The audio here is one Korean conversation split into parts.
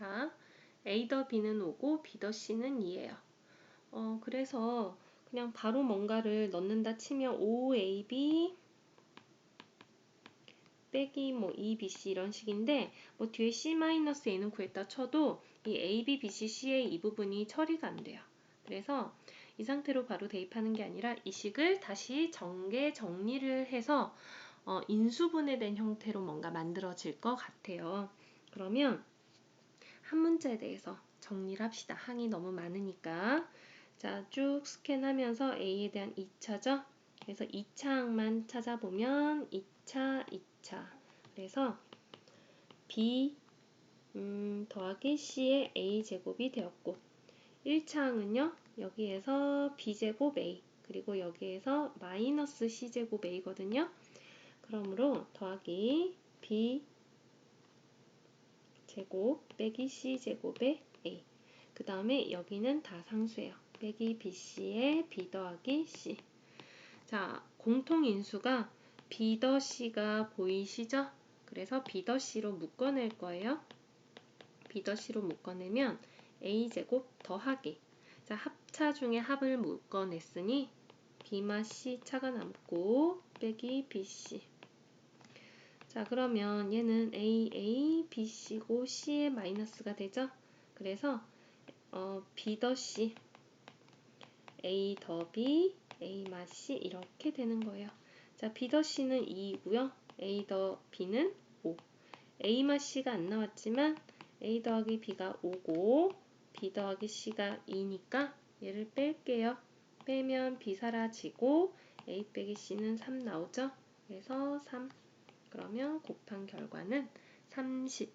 자, A 더 B는 5고 B 더 C는 2예요. 어, 그래서 그냥 바로 뭔가를 넣는다 치면 5AB 빼기 뭐 2BC 이런 식인데 뭐 뒤에 C-A는 구했다 쳐도 이 A, B, B, C, C의 이 부분이 처리가 안 돼요. 그래서 이 상태로 바로 대입하는 게 아니라 이 식을 다시 정계 정리를 해서 어, 인수분해된 형태로 뭔가 만들어질 것 같아요. 그러면 한 문제에 대해서 정리를 합시다. 항이 너무 많으니까. 자, 쭉 스캔하면서 A에 대한 2차죠. 그래서 2차 항만 찾아보면 2차, 2차. 그래서 B 음, 더하기 C의 A제곱이 되었고 1차 항은요. 여기에서 B제곱 A 그리고 여기에서 마이너스 C제곱 A거든요. 그러므로 더하기 B 제곱 빼기 C제곱의 A 그 다음에 여기는 다 상수예요. 빼기 BC의 B 더하기 C 자 공통인수가 B 더 C가 보이시죠? 그래서 B 더 C로 묶어낼 거예요. B 더 C로 묶어내면 A제곱 더하기 자, 합차 중에 합을 묶어냈으니 B마 C 차가 남고 빼기 BC 자 그러면 얘는 A, A, B, C고 C의 마이너스가 되죠? 그래서 어, B 더 C A 더 B, A 마 C 이렇게 되는 거예요. 자, B 더 C는 2이고요. A 더 B는 5. A 마 C가 안 나왔지만 A 더하기 B가 5고 B 더하기 C가 2니까 얘를 뺄게요. 빼면 B 사라지고 A 빼기 C는 3 나오죠? 그래서 3. 그러면 곱한 결과는 30.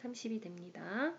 30이 됩니다.